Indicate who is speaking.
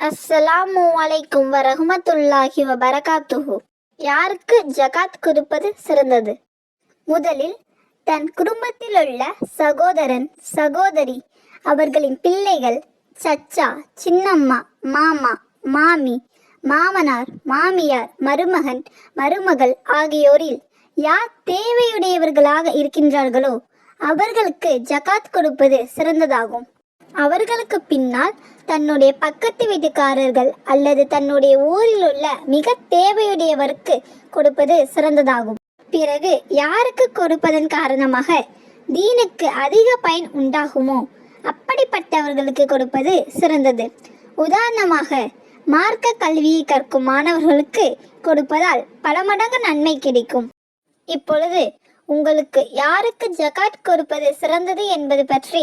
Speaker 1: அஸ்ஸலாமு அலைக்கும் வரஹ்மத்துல்லாஹி வபரகாத்துஹு. யாருக்கு ஜகாத் கொடுப்பது சிறந்தது? முதலில் தன் குடும்பத்திலுள்ள சகோதரன் சகோதரி அவர்களின் பிள்ளைகள் சச்சா சின்னம்மா மாமா மாமி மாமனார் மாமியார் மருமகன் மருமகள் ஆகியோரில் யார் தேவையுடையவர்களாக இருக்கின்றார்களோ அவர்களுக்கு ஜகாத் கொடுப்பது சிறந்ததாகும். அவர்களுக்கு பின்னால் தன்னுடைய பக்கத்து வீட்டுக்காரர்கள் அல்லது தன்னுடைய ஊரில் உள்ள மிக தேவையுடையவருக்கு கொடுப்பது சிறந்ததாகும். பிறகு யாருக்கு கொடுப்பதன் காரணமாக தீனுக்கு அதிக பயன் உண்டாகுமோ? அப்படிப்பட்டவர்களுக்கு கொடுப்பது சிறந்தது. உதாரணமாக மார்க்க கல்வியை கற்கும் மாணவர்களுக்கு கொடுப்பதால் பல மடங்கு நன்மை கிடைக்கும். இப்பொழுது உங்களுக்கு யாருக்கு ஜகாட் கொடுப்பது சிறந்தது என்பது பற்றி